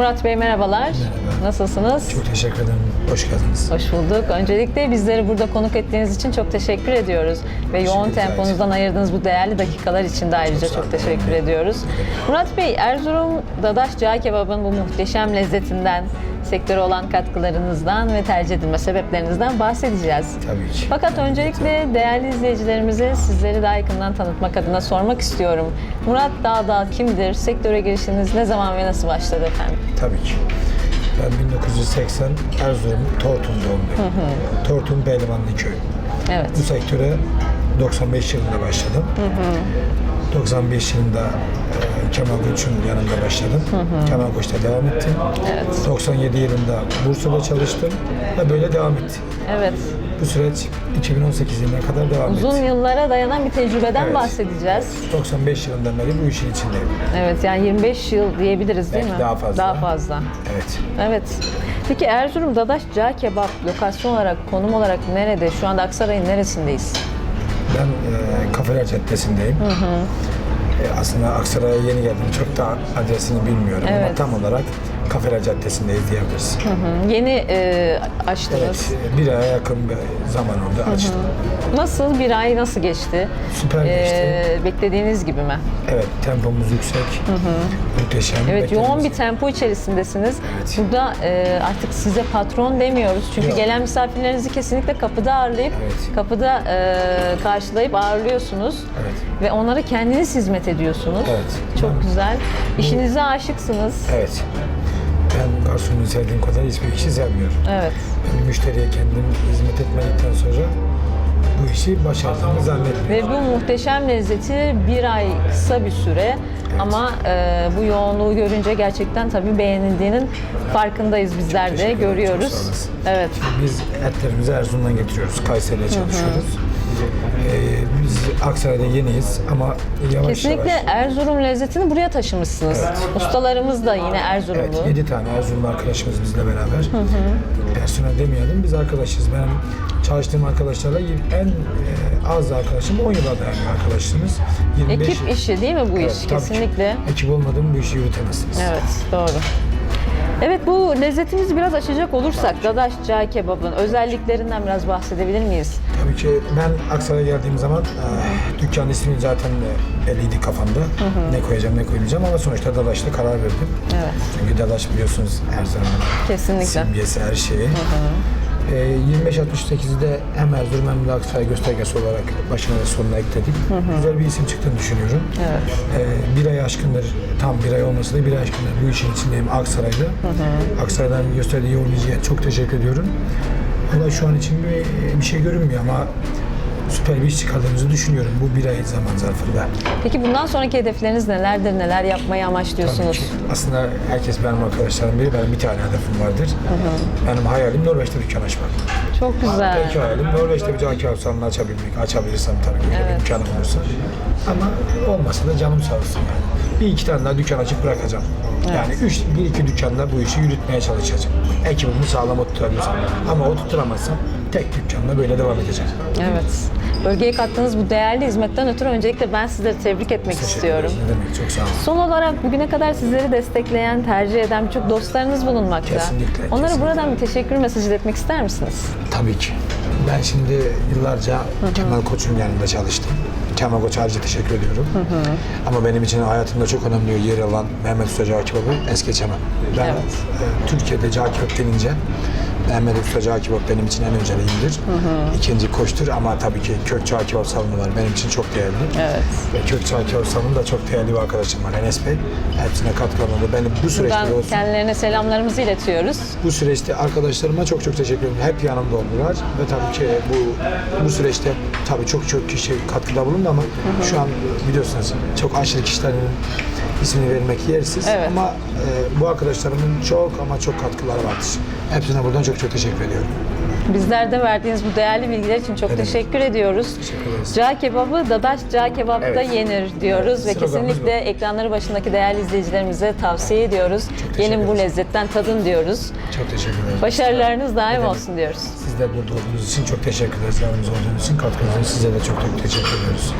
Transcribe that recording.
Murat Bey merhabalar. Merhaba. Nasılsınız? Çok teşekkür ederim. Hoş geldiniz. Hoş bulduk. Öncelikle bizleri burada konuk ettiğiniz için çok teşekkür ediyoruz. Ve yoğun rica ederim. temponuzdan ayırdığınız bu değerli dakikalar için de ayrıca Çok çok, teşekkür ediyoruz. Murat Bey, Erzurum Dadaş Cağ Kebabı'nın bu muhteşem lezzetinden, sektöre olan katkılarınızdan ve tercih edilme sebeplerinizden bahsedeceğiz. Tabii ki. Fakat öncelikle değerli izleyicilerimize sizleri daha yakından tanıtmak adına sormak istiyorum. Murat Dağdal kimdir? Sektöre girişiniz ne zaman ve nasıl başladı efendim? Tabii ki. Ben 1980 Erzurum Tortum doğumluyum. Tortum Pehlivanlı köy. Evet. Bu sektöre 95 yılında başladım. 95 yılında e, Kemal Koç'un yanında başladım. Kemal Koç'ta devam ettim. Evet. 97 yılında Bursa'da çalıştım ve böyle devam etti. Evet. Bu süreç 2018 yılına kadar devam Uzun etti. yıllara dayanan bir tecrübeden Evet. bahsedeceğiz. 95 yılından beri bu işin içindeyim. Evet yani 25 yıl diyebiliriz değil Belki mi? daha fazla. Daha fazla. Evet. Evet. Peki Erzurum Dadaş Cağ Kebap lokasyon olarak, konum olarak nerede? Şu anda Aksaray'ın neresindeyiz? Ben e, Kafeler Caddesi'ndeyim. E, aslında Aksaray'a yeni geldim. Çok da adresini bilmiyorum ama Evet. tam olarak Kafeler Caddesi'ndeyiz diyebiliriz. Hı, Yeni e, açtınız. Evet, e, bir aya yakın bir zaman oldu açtım. Nasıl? Bir ay nasıl geçti? Süper geçti. Ee, beklediğiniz gibi mi? Evet, tempomuz yüksek. Muhteşem. Evet, Beklediğimiz yoğun bir gibi. tempo içerisindesiniz. Evet. Burada e, artık size patron demiyoruz. Çünkü Yok. gelen misafirlerinizi kesinlikle kapıda ağırlayıp, Evet. kapıda e, karşılayıp ağırlıyorsunuz. Evet. Ve onlara kendiniz hizmet ediyorsunuz. Evet. Çok güzel. İşinize aşıksınız. Evet. Ben garsonu sevdiğim kadar hiçbir işi sevmiyorum. Evet. Ben müşteriye kendim hizmet etmedikten sonra bu işi başardığımı zannetmiyorum. Ve bu muhteşem lezzeti bir ay kısa bir süre ama e, bu yoğunluğu görünce gerçekten tabii beğenildiğinin farkındayız bizler de teşekkür ederim, çok görüyoruz. sağ olasın. Evet. Biz etlerimizi Erzurum'dan getiriyoruz. Kayseri'de çalışıyoruz. Ee, Aksaray'da yeniyiz ama yavaş Kesinlikle yavaş. Erzurum lezzetini buraya taşımışsınız. Ustalarımız da yine Erzurumlu. Evet, 7 tane Erzurum arkadaşımız bizle beraber. Personel demeyelim, biz arkadaşız. Benim çalıştığım arkadaşlarla en e, az arkadaşım 10 yıla dayanıyor arkadaşımız. 25 Ekip yıl. işi değil mi bu Evet, iş? ki. Kesinlikle. Ekip olmadan bu işi yürütemezsiniz. Evet, doğru. Evet bu lezzetimizi biraz açacak olursak Dadaş Cağ Kebabı'nın özelliklerinden biraz bahsedebilir miyiz? Tabii ki ben Aksaray'a geldiğim zaman e, dükkan ismini zaten belliydi kafamda. Ne koyacağım ne koymayacağım ama sonuçta Dadaş'ta karar verdim. Evet. Çünkü Dadaş biliyorsunuz Erzurum'un Kesinlikle. simgesi her şeyi. Ee, 25-68'de hem Erzurum hem de Aksaray göstergesi olarak başına ve sonuna ekledik. Güzel bir isim çıktığını düşünüyorum. Evet. Ee, bir ay aşkındır, tam bir ay olmasa da bir ay aşkındır bu işin içindeyim Aksaray'da. Aksaray'dan gösterdiği yoğun ilgiye çok teşekkür ediyorum. Valla şu an için bir, bir şey görünmüyor ama süper bir iş çıkardığımızı düşünüyorum bu bir ay zaman zarfında. Peki bundan sonraki hedefleriniz nelerdir? Neler yapmayı Tabii amaçlıyorsunuz? ki. Aslında herkes benim arkadaşlarım biri, benim bir tane hedefim vardır. Benim hayalim Norveç'te dükkan açmak. Çok güzel. Belki hayalim Norveç'te bir cağ kebap salonu açabilmek, açabilirsem tabii öyle Evet. bir imkanım olursa. Ama olmasa da canım sağ olsun yani. Bir iki tane daha dükkan açıp bırakacağım. Yani üç, bir iki dükkanda bu işi yürütmeye çalışacağım. Ekibimi sağlam oturtabilirsem. Ama oturtamazsam tek dükkanla böyle devam edeceğim. Evet. Bölgeye kattığınız bu değerli hizmetten ötürü öncelikle ben sizleri tebrik etmek Teşekkür istiyorum. Ne demek, çok sağ olun. Son olarak bugüne kadar sizleri destekleyen, tercih eden birçok dostlarınız bulunmakta. Kesinlikle, Onlara kesinlikle. buradan bir teşekkür mesajı iletmek ister misiniz? Tabii ki. Ben şimdi yıllarca Kemal Koç'un yanında çalıştım. Kemal Koç'a ayrıca teşekkür ediyorum. Ama benim için hayatımda çok önemli yer alan Mehmet Usta Cağ Kebabı es geçemem. Ben Evet. e, Türkiye'de cağ kebap denince Mehmet Usta Cağ Kebap benim için en önceliğimdir. İkinci koştur ama tabii ki Kök Cağ Kebap salonu var. Benim için çok değerli. Evet. Ve Kök Cağ Kebap salonunda çok değerli bir arkadaşım var Enes Bey. Hepsine katkılarında beni bu süreçte Buradan olsun. kendilerine selamlarımızı iletiyoruz. Bu süreçte arkadaşlarıma çok çok teşekkür ederim. Hep yanımda oldular ve tabii ki bu bu süreçte tabii çok çok kişi katkıda bulundu ama şu an biliyorsunuz çok aşırı kişilerin ismini vermek yersiz Evet. ama e, bu arkadaşlarımın çok ama çok katkıları vardır. Hepsine buradan çok çok teşekkür ediyorum. Bizler de verdiğiniz bu değerli bilgiler için çok demek. teşekkür ediyoruz. Teşekkür ederiz. Cağ kebabı Dadaş Cağ Kebap'ta Evet. yenir diyoruz ve Sloganımız kesinlikle ekranları başındaki değerli izleyicilerimize tavsiye ediyoruz. Gelin bu ederiz. lezzetten tadın diyoruz. Çok teşekkür ederim. Başarılarınız daim demek. olsun diyoruz. Siz de burada olduğunuz için çok teşekkür ederiz. Yanımızda olduğunuz için katkınız için size de çok çok teşekkür ediyoruz.